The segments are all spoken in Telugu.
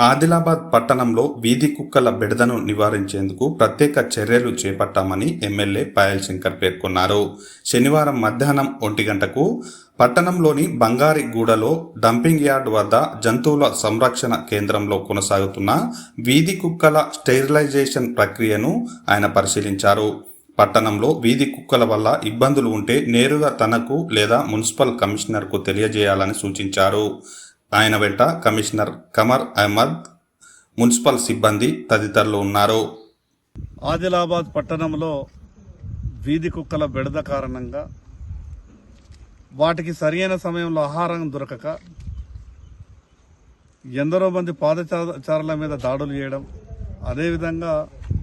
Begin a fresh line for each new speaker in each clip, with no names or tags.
ఆదిలాబాద్ పట్టణంలో వీధి కుక్కల బెడదను నివారించేందుకు ప్రత్యేక చర్యలు చేపట్టామని ఎమ్మెల్యే పాయల్ శంకర్ పేర్కొన్నారు. శనివారం మధ్యాహ్నం ఒంటి గంటకు పట్టణంలోని బంగారిగూడలో డంపింగ్ యార్డ్ వద్ద జంతువుల సంరక్షణ కేంద్రంలో కొనసాగుతున్న వీధి కుక్కల స్టెరిలైజేషన్ ప్రక్రియను ఆయన పరిశీలించారు. పట్టణంలో వీధి కుక్కల వల్ల ఇబ్బందులు ఉంటే నేరుగా తనకు లేదా మున్సిపల్ కమిషనర్కు తెలియజేయాలని సూచించారు. ఆయన వెంట కమిషనర్ కమర్ అహ్మద్ మున్సిపల్ సిబ్బంది తదితరులు ఉన్నారు.
ఆదిలాబాద్ పట్టణంలో వీధి కుక్కల బెడద కారణంగా వాటికి సరియైన సమయంలో ఆహారం దొరకక ఎందరో మంది పాదచారుల మీద దాడులు చేయడం అదేవిధంగా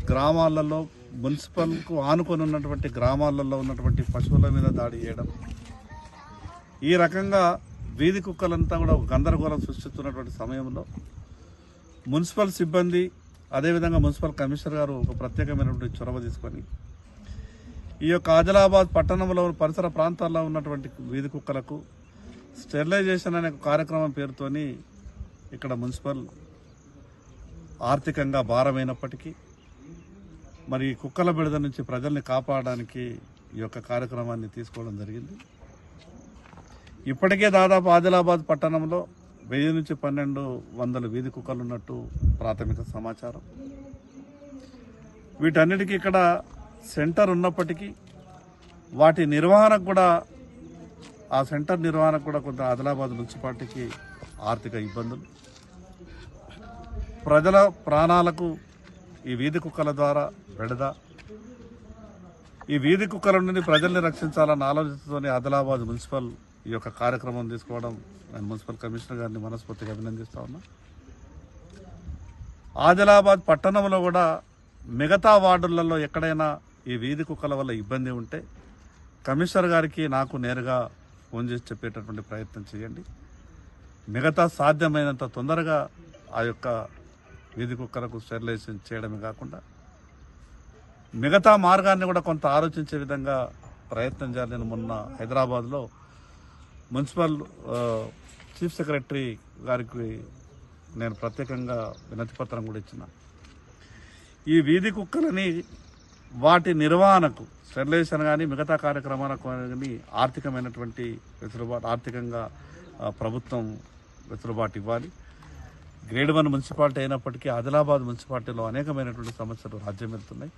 గ్రామాలలో మున్సిపల్కు ఆనుకొని ఉన్నటువంటి గ్రామాలలో ఉన్నటువంటి పశువుల మీద దాడి చేయడం ఈ రకంగా వీధి కుక్కలంతా కూడా ఒక గందరగోళం సృష్టిస్తున్నటువంటి సమయంలో మున్సిపల్ సిబ్బంది అదేవిధంగా మున్సిపల్ కమిషనర్ గారు ఒక ప్రత్యేకమైనటువంటి చొరవ తీసుకొని ఈ యొక్క ఆదిలాబాద్ పట్టణంలో పరిసర ప్రాంతాల్లో ఉన్నటువంటి వీధి కుక్కలకు స్టెరిలైజేషన్ అనే ఒక కార్యక్రమం పేరుతోని ఇక్కడ మున్సిపల్ ఆర్థికంగా భారమైనప్పటికీ మరి ఈ కుక్కల బిడద నుంచి ప్రజల్ని కాపాడడానికి ఈ యొక్క కార్యక్రమాన్ని తీసుకోవడం జరిగింది. ఇప్పటికే దాదాపు ఆదిలాబాద్ పట్టణంలో వెయ్యి నుంచి పన్నెండు వందల వీధి కుక్కలు ఉన్నట్టు ప్రాథమిక సమాచారం. వీటన్నిటికీ ఇక్కడ సెంటర్ ఉన్నప్పటికీ వాటి నిర్వహణకు కూడా ఆ సెంటర్ నిర్వహణకు కూడా కొంత ఆదిలాబాద్ మున్సిపాలిటీకి ఆర్థిక ఇబ్బందులు. ప్రజల ప్రాణాలకు ఈ వీధి కుక్కల ద్వారా బెడద ఈ వీధి కుక్కల నుండి ప్రజల్ని రక్షించాలన్న ఆలోచనతోనే ఆదిలాబాద్ మున్సిపల్ ఈ యొక్క కార్యక్రమం తీసుకోవడం నేను మున్సిపల్ కమిషనర్ గారిని మనస్ఫూర్తిగా అభినందిస్తా ఉన్నా. ఆదిలాబాద్ పట్టణంలో కూడా మిగతా వార్డులలో ఎక్కడైనా ఈ వీధి కుక్కల వల్ల ఇబ్బంది ఉంటే కమిషనర్ గారికి నాకు నేరుగా ఫోన్ చేసి చెప్పేటటువంటి ప్రయత్నం చేయండి. మిగతా సాధ్యమైనంత తొందరగా ఆ యొక్క వీధి కుక్కలకు స్టెరిలైజేషన్ చేయడమే కాకుండా మిగతా మార్గాన్ని కూడా కొంత ఆలోచించే విధంగా ప్రయత్నం చేయాలని మొన్న హైదరాబాద్లో మున్సిపల్ చీఫ్ సెక్రటరీ గారికి నేను ప్రత్యేకంగా వినతి పత్రం కూడా ఇచ్చిన. ఈ వీధి కుక్కలని వాటి నిర్వహణకు స్టెరిలైజేషన్ కానీ మిగతా కార్యక్రమాలకు కానీ ఆర్థికమైనటువంటి వెసులుబాటు ఆర్థికంగా ప్రభుత్వం వెసులుబాటు ఇవ్వాలి. గ్రేడ్ వన్ మున్సిపాలిటీ అయినప్పటికీ ఆదిలాబాద్ మున్సిపాలిటీలో అనేకమైనటువంటి సమస్యలు రాజ్యం వెళ్తున్నాయి.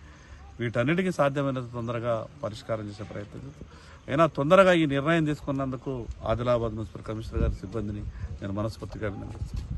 వీటన్నిటికీ సాధ్యమైనంత తొందరగా పరిష్కారం చేసే ప్రయత్నం చేస్తాం అయినా తొందరగా ఈ నిర్ణయం తీసుకున్నందుకు ఆదిలాబాద్ మున్సిపల్ కమిషనర్ గారి సిబ్బందిని నేను మనస్ఫూర్తిగా అభినందిస్తున్నాను.